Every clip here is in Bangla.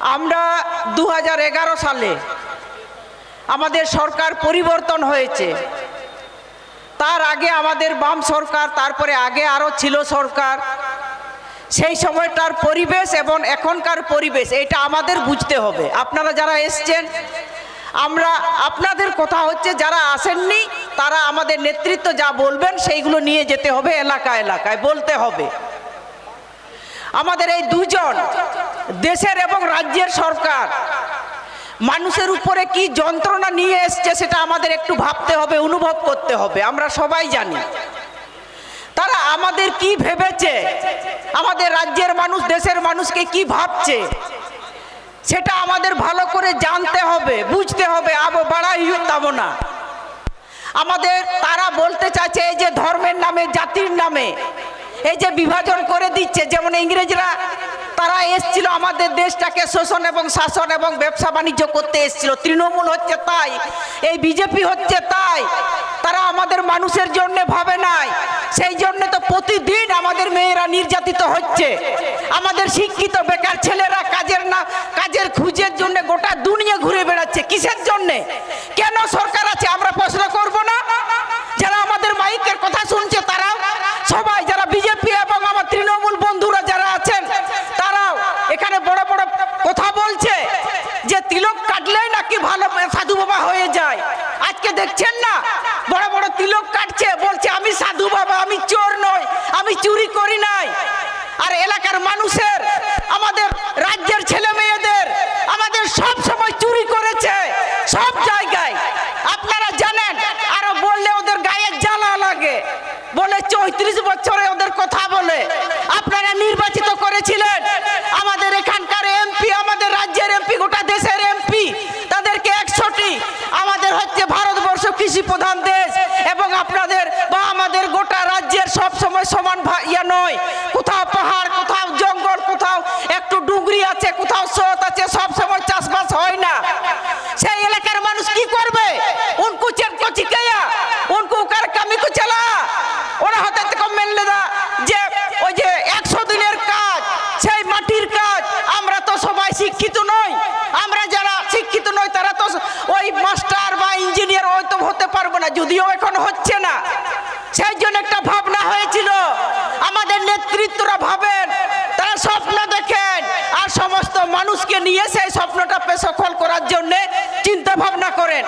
আমরা দু হাজার এগারো সালে আমাদের সরকার পরিবর্তন হয়েছে। তার আগে আমাদের বাম সরকার, তারপরে আগে আরও ছিল সরকার। সেই সময়টার পরিবেশ এবং এখনকার পরিবেশ, এটা আমাদের বুঝতে হবে। আপনারা যারা এসছেন, আমরা, আপনাদের কথা হচ্ছে যারা আসেননি, তারা আমাদের নেতৃত্ব যা বলবেন, সেইগুলো নিয়ে যেতে হবে এলাকা এলাকায়, বলতে হবে। আমাদের এই দুজন দেশের এবং রাজ্যের সরকার, মানুষের উপরে কি যন্ত্রণা নিয়ে এসছে সেটা আমাদের একটু ভাবতে হবে, অনুভব করতে হবে, আমরা সবাই জানি। তারা আমাদের কি ভেবেছে? আমাদের রাজ্যের মানুষ, দেশের মানুষকে কি ভাবছে? সেটা আমাদের ভালো করে জানতে হবে, বুঝতে হবে, আবো বাড়াই তাবো না আমাদের তারা বলতে চাইছে যে ধর্মের নামে, জাতির নামে এই যে বিভাজন করে দিচ্ছে, যেমন ইংরেজরা, তারা এসছিল আমাদের দেশটাকে শোষণ এবং শাসন এবং ব্যবসা বাণিজ্য করতে এসছিল। তৃণমূল হচ্ছে তাই, এই বিজেপি হচ্ছে তাই। তারা আমাদের মানুষের জন্য ভাবে নাই, সেই জন্য তো প্রতিদিন আমাদের মেয়েরা নির্যাতিত হচ্ছে। আমাদের শিক্ষিত বেকার ছেলেরা কাজের না, কাজের খুঁজের জন্য গোটা দুনিয়া ঘুরে বেড়াচ্ছে। কিসের জন্যে? কেন সরকার আছে? আমরা প্রশ্ন করব না যারা আমাদের মাইকের কথা শুনছে তারাও সবাই যারা বিজেপি এবং আমার তৃণমূল বন্ধুরা যারা আছেন তারাও এখানে বড় বড় কথা বলছে যে তিলক কাটলেই নাকি ভালো সাধু বাবা হয়ে যায়। আজকে দেখছেন না? বড় বড় তিলক কাটছে, বলছে, আমি সাধু বাবা, আমি চোর নই, আমি চুরি করি নাই। আর এলাকার মানুষের আমাদের রাজ্যের ছেলে মেয়েদের আমাদের সব সময় চুরি করেছে সব জায়গায় আপনারা জানেন আরও বললে ওদের গায়ে জ্বালা লাগে বলে চৌত্রিশ বছরে ওদের কথা বলে আপনারা নির্বাচিত করেছিলেন আমাদের এখানকার এমপি আমাদের রাজ্যের এমপি গোটা দেশের এমপি তাদেরকে একশোটি আমাদের হচ্ছে ভারতবর্ষ কৃষি প্রধান দেশ এবং আপনাদের বা আমাদের গোটা রাজ্যের সব সময় সমান ইয়ে নয়। কোথাও পাহাড়, কোথাও জঙ্গল, কোথাও একটু ডুগরি আছে, কোথাও স্রোত আছে, সব সময় চাষবাস হয় না। সেই এলাকার মানুষ কি করবে? উনকু চেন কো চিকায়া উনকু কার কামি চালা? ওরা হতে থেকে মেনলে দা যে ওই যে একশো দিনের কাজ সেই মাটির কাজ আমরা তো সবাই শিক্ষিত নই আমরা যারা শিক্ষিত নই তারা তো ওই মাস্টার বা ইঞ্জিনিয়ার ওই তো হতে পারব না, যদিও এখন হচ্ছে না। সেই জন্য একটা ভাবনা হয়েছিল, আমাদের নেতৃত্বরা ভাবেন, তারা স্বপ্ন দেখেন, আর সমস্ত মানুষকে নিয়ে সেই স্বপ্নটা সফল করার জন্য চিন্তা ভাবনা করেন।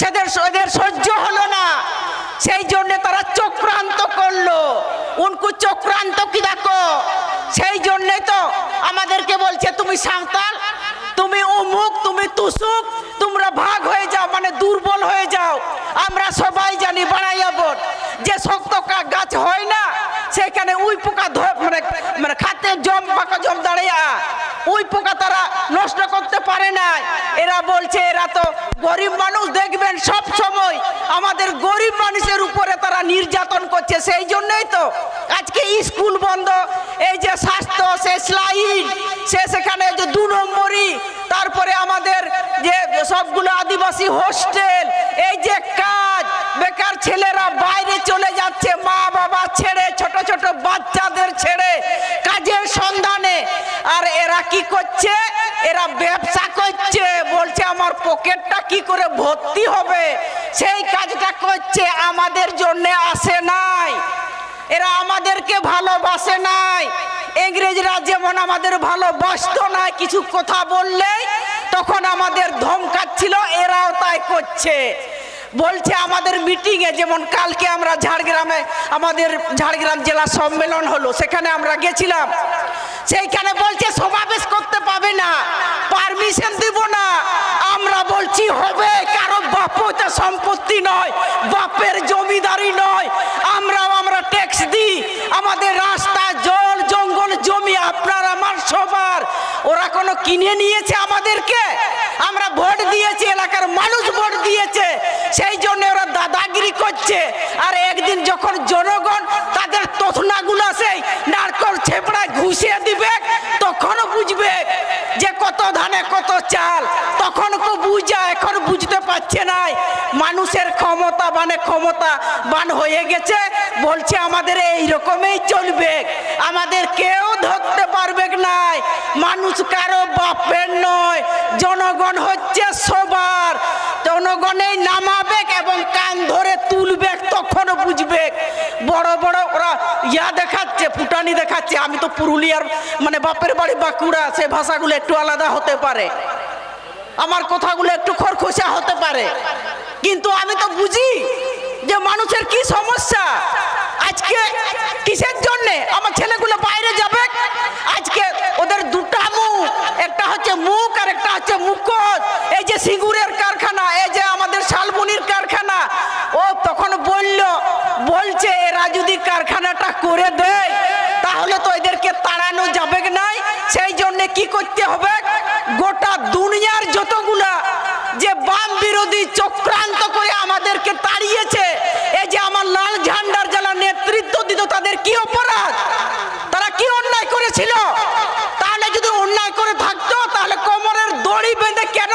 সেদের এদের সহ্য হলো না। সেই জন্য তারা চক্রান্ত করল। উনকু চক্রান্ত কি দেখো? সেই জন্যে তো আমাদেরকে বলছে, তুমি সাঁওতাল, তুমি অমুক তুমি তুসুক তোমরা ভাগ হয়ে যাও মানে দুর্বল হয়ে যাও, আমরা সবাই জানি বাড়াইয়া বোট। যে শক্ত গাছ হয় না, সেখানে উই পোকা মানে মানে খাতে জম, পাকা জম দাঁড়িয়ে উই পোকা তারা নষ্ট করতে পারে না এরা বলছে, এরা তো গরিব মানুষ, দেখবেন সব সময় আমাদের গরিব মানুষের উপরে তারা নির্যাতন করছে। সেই জন্যই তো আজকে স্কুল বন্ধ, এই যে স্বাস্থ্য, সে স্লাইন সে সেখানে যে দু নম্বরই, তারপরে আমাদের যে সবগুলো আদিবাসী হোস্টেল, এই যে কাজ, বেকার ছেলেরা বাইরে চলে যাচ্ছে, মা বাবা ছেড়ে, ছোট ছোট বাচ্চাদের ছেড়ে কাজের সন্ধানে। আর এরা কি করছে? এরা ব্যবসা করছে, বলছে আমার পকেটটা কি করে ভর্তি হবে? সেই কাজটা করছে, আমাদের জন্য আসে নাই। এরা আমাদেরকে ভালোবাসে নাই। ইংরেজরা যেমন আমাদের ভালোবাসত না, কিছু কথা বললেই তখন আমাদের ধমকাচ্ছিল, এরাও তাই করছে। বলছে আমাদের মিটিংয়ে, যেমন কালকে আমরা ঝাড়গ্রামে, আমাদের ঝাড়গ্রাম জেলা সম্মেলন হলো, সেখানে আমরা গেছিলাম। সেইখানে বলছে, সমাবেশ করতে পাবে না, পারমিশন দিব না। আমরা বলছি, হবে, কারও বাপটা সম্পত্তি নয়, বাপের জমিদারি নয়। আমরাও আমরা ট্যাক্স দিই। আমাদের রাস্তা, জল, জঙ্গল, জমি, আপনার, আমার সবার। ওরা কোনো নিয়েছে আমাদেরকে? আমরা ভোট দিয়েছি, এলাকার মানুষ ভোট দিয়েছে। সেই জন্য ওরা দাদাগিরি করছে। আর একদিন যখন জনগণ তাদের তথনাগুলো সেই নারকল ছেপড়ায় ঘুষিয়ে দিবে, তখনও বুঝবে যে কত ধানে কত চাল। তখন বুঝা, এখন বুঝতে পারছে নাই। মানুষের ক্ষমতা মানে ক্ষমতা বান হয়ে গেছে। বলছে, আমাদের এই রকমই চলবে। আমাদের কেউ ধরতে পারবে নাই। মানুষ কারও বাপের নয়। জনগণ হচ্ছে সবার। জনগণেই নামাবে এবং কান ধরে তুলবে তখন বুঝবে। বড় বড়, ওরা ইয়া দেখাচ্ছে, ফুটানি দেখাচ্ছে। আমি তো পুরুলিয়ার মানে বাপের বাড়ি বাঁকুড়া, সে ভাষাগুলো একটু আলাদা হতে পারে। আমার কথাগুলো একটু খরখসা হতে পারে। কিন্তু আমি তো বুঝি যে মানুষের কি সমস্যা? আজকে কিসের জন্য? আমার ছেলেগুলো বাইরে যাবে। আজকে ওদের দুটা মুখ একটা হচ্ছে মুখ আর একটা হচ্ছে মুখ এই যে সিঙ্গুরের কারখানা এই যে আমাদের শালবনির কারখানা ও তখন বলল বলছে এরা যদি কারখানাটা করে দেয় তাহলে তো এদেরকে তাড়ানো যাবে নাই সেই জন্য কি করতে হবে গোটা দুনিয়ার যতগুলা যে বাম বিরোধী চক্রান্ত করে আমাদেরকে তাড়িয়েছে এই যে আমার লাল ঝান্ডার যারা নেতৃত্ব দিত তাদের কি অপরাধ তারা কি অন্যায় করেছিল তাহলে যদি অন্যায় করে থাকতো তাহলে কোমরের দড়ি বেঁধে কেন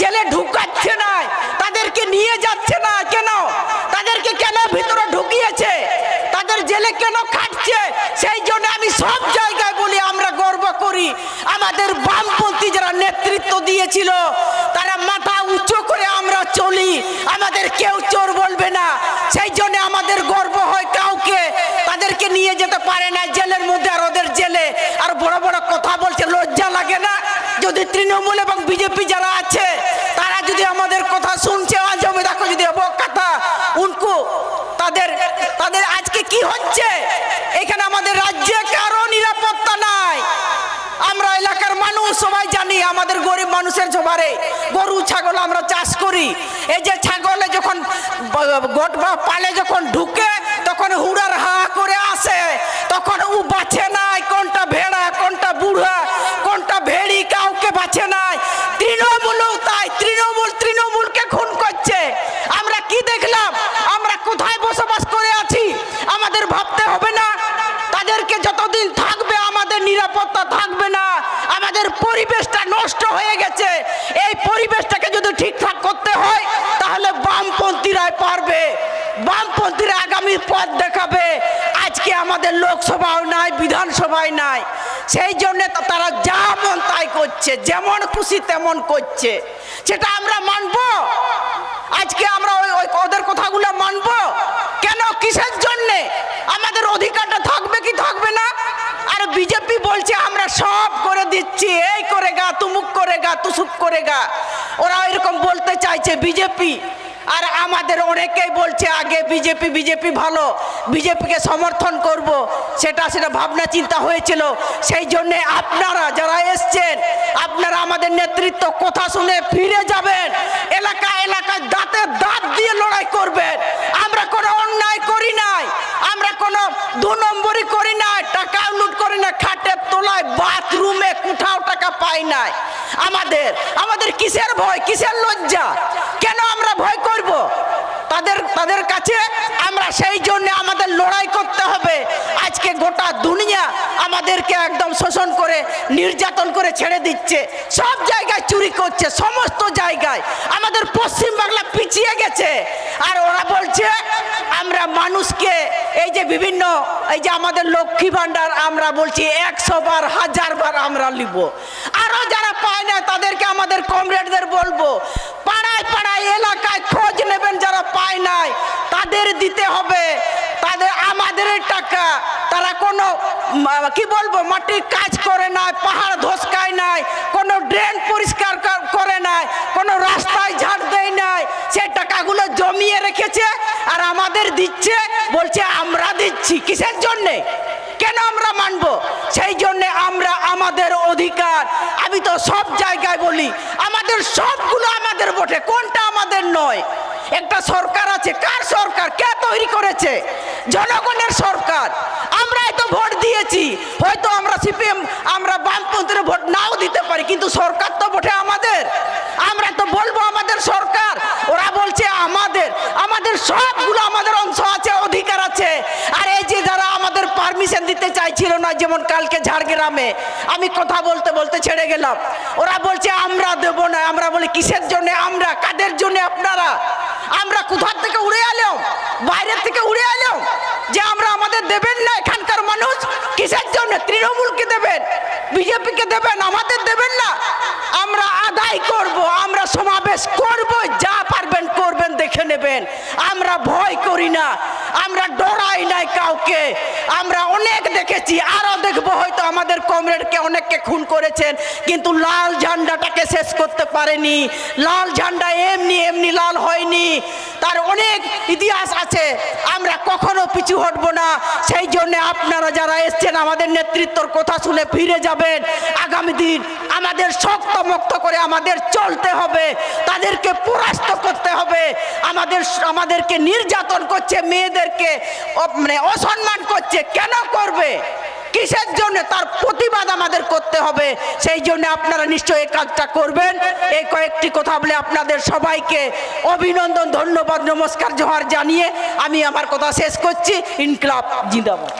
জেলে ঢুকাচ্ছে না তাদেরকে নিয়ে যাচ্ছে না কেন তাদেরকে কেন ভিতরে ঢুকিয়েছে তাদের জেলে কেন খাটছে সেই জন্য আমি সব জায়গায় বলি আমরা গর্ব করি। আমাদের বামপন্থী যারা নেতৃত্ব দিয়েছিল, তারা মাথা উঁচু করে আমরা চলি। আমাদের কেউ চোর বলবে না। সেই জন্য আমাদের গর্ব হয় কাউকে। তাদেরকে নিয়ে যেতে পারে না জেলের মধ্যে আর ওদের জেলে। আর বড় বড় কথা বলছে, লজ্জা লাগে না? যদি তৃণমূল এবং বিজেপি যারা আছে, তারা যদি আমাদের কথা শুনছে আজ আমি দেখো যদি কথা উনকু তাদের তাদের আজকে কি হচ্ছে এখানে আমাদের রাজ্যে কারও নিরাপত্তা নাই আমরা এলাকার মানুষ সবাই জানি আমাদের গরিব মানুষের জোবারে গরু, ছাগল আমরা চাষ করি। এই যে ছাগলে যখন গোট বা পালে যখন ঢুকে, তখন হুড়ার হা করে আসে। তখন ও বাছে নাই, কোনটা ভেড়া, কোনটা বুড়া, কোনটা ভেড়ি, কাউকে বাছে নাই। তৃণমূলও তাই, তৃণমূল, তৃণমূলকে খুন করছে। আমরা কি দেখলাম? আমরা কোথায় বসবাস করে আছি? আমাদের ভাবতে হবে না। তাদেরকে যতদিন থাকবে, আমাদের নিরাপত্তা থাকবে না। আমাদের পরিবেশটা নষ্ট হয়ে গেছে এই পরিবেশটাকে যদি ঠিকঠাক করতে হয় তাহলে বামপন্থীরাই পারবে বামপন্থীরা আগামী পথ দেখাবে। আজকে আমাদের লোকসভাও নাই, বিধানসভায় নাই। সেই জন্যে তো তারা যা মন তাই করছে, যেমন খুশি তেমন করছে। সেটা আমরা মানবো। আজকে আমরা ওই ওদের কথাগুলো মানবো। কেন? কিসের জন্যে? আমাদের অধিকারটা থাকবে কি থাকবে না? আর বিজেপি বলছে, আমরা সব করে দিচ্ছি। এই করে গা, তুমুক করে গা, তুসুক করে গা। ওরা এরকম বলতে চাইছে বিজেপি। আর আমাদের অনেকেই বলছে, আগে বিজেপি বিজেপি ভালো, বিজেপিকে সমর্থন করব। সেটা সেটা ভাবনা, চিন্তা হয়েছিল। সেই জন্যে আপনারা যারা এসছেন, আপনারা আমাদের নেতৃত্ব কথা শুনে ফিরে যাবেন। এলাকা, এলাকায় দাঁতে দাঁত দিয়ে লড়াই করবেন। আমরা কোনো অন্যায় করি নাই, আমরা কোনো দু নম্বরই করি নাই, টাকা লুট করি না, খাটের তোলায় বাথরুমে কোথাও টাকা পাই নাই। আমাদের আমাদের কিসের ভয়, কিসের লজ্জা? কেন ভয় করব। তাদের তাদের কাছে আমরা সেই জন্য আমাদের লড়াই করতে হবে। আজকে গোটা দুনিয়া আমাদেরকে একদম শোষণ করে, নির্যাতন করে ছেড়ে দিচ্ছে। সব জায়গায় চুরি করছে, সমস্ত জায়গায়। আমাদের পশ্চিম বাংলা পিছিয়ে গেছে। আর ওরা বলছে, আমরা মানুষকে এই যে বিভিন্ন, এই যে আমাদের লক্ষ্মী ভাণ্ডার, আমরা বলছি একশো বার, হাজার বার আমরা নিব। আরও যারা পায় তাদেরকে আমাদের কমরেডদের বলব, পাড়ায় পাড়ায় এলাকায় খোঁজ নেবেন যারা পায় নাই, তাদের দিতে হবে, তাদের আমাদের টাকা, তারা কোনো কি বলব, মাটির কাজ করে নাই, পাহাড় ধসকায় নাই, কোনো ড্রেন পরিষ্কার করে নাই, কোনো রাস্তায় ঝাড় দেয় নাই সেই টাকাগুলো জমিয়ে রেখেছে আর আমাদের দিচ্ছে, বলছে আমরা দিচ্ছি, কিসের জন্যে? কেন আমরা মানবো? সেই জন্যে আমরা আমাদের অধিকার। আমি তো সব জায়গায় বলি, আমাদের সবগুলো আমাদের বটে, কোনটা আমাদের নয়? একটা সরকার আছে, কার সরকার? কে তৈরি করেছে? জনগণের সরকার। আমরাই তো ভোট দিয়েছি। হয়তো আমরা সিপিএম, আমরা বামপন্থীর ভোট নাও দিতে পারি, কিন্তু সরকার তো বটে আমাদের। আমরা তো বলব আমাদের সরকার। ওরা বলছে আমাদের। আমাদের সবগুলো আমাদের অংশ আছে, অধিকার আছে। আর এই পারমিশন দিতে চাইছিল না যেমন কালকে ঝাড়গ্রামে। আমি কথা বলতে বলতে ছেড়ে গেলাম। ওরা বলছে, আমরা দেব না। আমরা বলি, কিসের জন্য? আমরা? কাদের জন্য আপনারা? আমরা কোথার থেকে উড়ে এলাম? বাইরের থেকে উড়ে এলাম? যে আমরা আমাদের দেবেন না এখানকার মানুষ? কিসের জন্য? তৃণমূলকে দেবেন? বিজেপিকে দেবেন? আমাদের দেবেন না? আমরা আদায় করব, আমরা সমাবেশ করব যা পারবেন করবেন, দেখে নেবেন। আমরা ভয় করি না। কাউকে। আমরা অনেক দেখেছি, আরও দেখব হয়তো আমাদের কমরেডকে অনেককে খুন করেছেন, কিন্তু লাল ঝান্ডাটাকে শেষ করতে পারেনি। লাল ঝান্ডা এমনি এমনি লাল হয়নি। তার অনেক ইতিহাস আছে, আমরা কখনো পিছু হটবো না। সেই জন্য আপনারা যারা এসছেন, আমাদের নেতৃত্বর কথা শুনে ফিরে যাবেন। আগামী দিন আমাদের শক্ত মুক্ত করে আমাদের চলতে হবে, তাদেরকে পরাস্ত করতে হবে। আমাদের আমাদেরকে নির্যাতন করছে, মেয়েদেরকে মানে অসম্মান করছে, কেন করবে? কিসের জন্য? তার প্রতিবাদ আমাদের করতে হবে। সেই জন্য আপনারা নিশ্চয়ই এই কাজটা করবেন। এই কয়েকটি কথা বলে আপনাদের সবাইকে অভিনন্দন, ধন্যবাদ, নমস্কার, জোহার জানিয়ে আমি আমার কথা শেষ করছি। ইনকলাব জিন্দাবাদ।